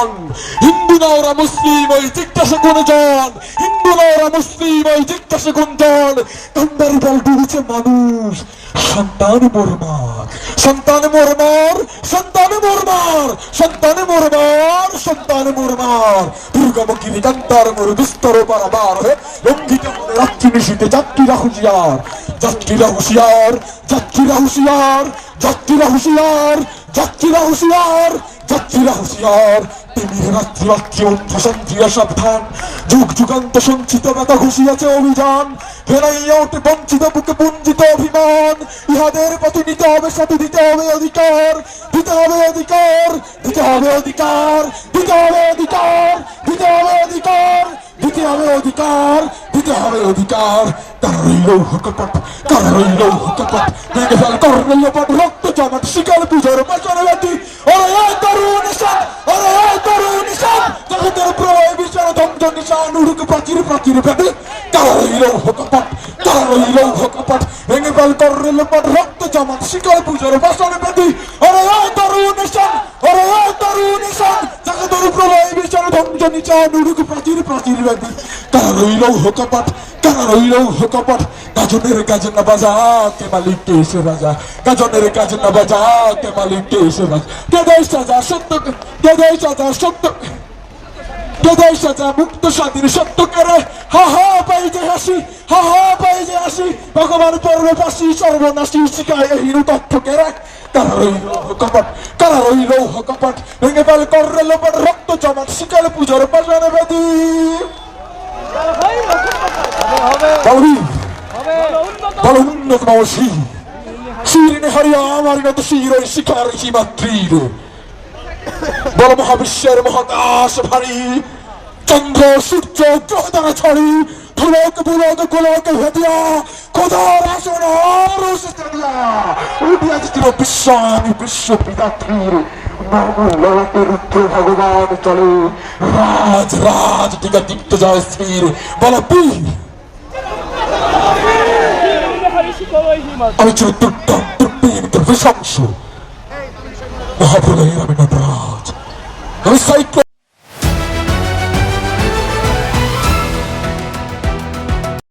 জন হিন্দু না ওরা মুসলিম, ওই জিজ্ঞাসা কোনজন হিন্দু না ওরা মুসলিম, ওই জিজ্ঞাসা কোনজন কান্দারি বল ডুবেছে মানুষ। সন্তান মোরমার। সন্তান মোরমার সন্তান মোরমার। সন্তান মোরমার সন্তান মোরমার। দুর্গামুখী নিকান্তার মোর বিস্তর পারাবার লঙ্ঘিত রাত্রি নিশীতে যাত্রীরা হুঁশিয়ার। যাত্রীরা হুঁশিয়ার যাত্রীরা হুঁশিয়ার যাত্রীরা হুঁশিয়ার যাত্রীরা হুঁশিয়ার। যাত্রীরা হুঁশিয়ার রাত্রি রাত্রি অন্ধ সন্ত্রীরা সাবধান। যুগ যুগান্ত সঞ্চিত ব্যথা ঘুষিয়াছে অভিযান। ফেরাইয়া ওঠে বঞ্চিত বুকে পুঞ্জিত অভিমান। ইহাদের পথে নিতে হবে, সাথে দিতে হবে অধিকার। দিতে হবে অধিকার, দিতে হবে অধিকার, দিতে হবে অধিকার, দিতে হবে অধিকার, দিতে হবে অধিকার, দিতে হবে অধিকার। কারা রইল হকপট কারা রইল হকপট ভেঙে ফেল কর পট রক্ত জমাট, শিকার পুজোর পেছনে লাঠি ওরে এই তরুণ নিশান ওরে এই তরুণ নিশান জগতের প্রলয় বিশাল উড়ুক প্রাচীর প্রাচীর ভেদে কারা রইল হকপট কারা রইল হকপট ভেঙে ফেল কর রইল পট রক্ত জমাট শিকার পুজোর পেছনে লাঠি ওরে এই তরুণ নিশান, ওরে এই তরুণ নিশান জগতের প্রলয় বিশাল ধ্বংস নিশান উড়ুক প্রাচীর প্রাচীর ভেদে কারা রইল হকপট কারা রইল হকপট গাজনের গাজ না বাজা, কে মালিক, কে এসে রাজা? গাজনের গাজ না বাজা, কে মালিক, কে এসে রাজা? কে দেয় সাজা সত্য কে দেয় সাজা সত্য দেয় সাজা মুক্ত, স্বাধীন সত্য করে হা হা, পাই যে হাসি, হা হা, পাই যে হাসি। ভগবান পর্বে সর্বনাশী শিখায় এই তথ্য কেরে কারা রইল লোপট, রক্ত জমাট শিকালে পুজোর শিরিনে হারিয়া বল মহাবিশ্বের মহাকাশ ভারী। চন্দ্র, সূর্য, গ্রহ দ্বারা ছড়ি। ধুলক, বুলক, গোলক ভেদিয়া খোদার আসন আরশ চালিয়া বিশ্ব আমি বিশ্ব রুদ্র ভগবান আমি Gak.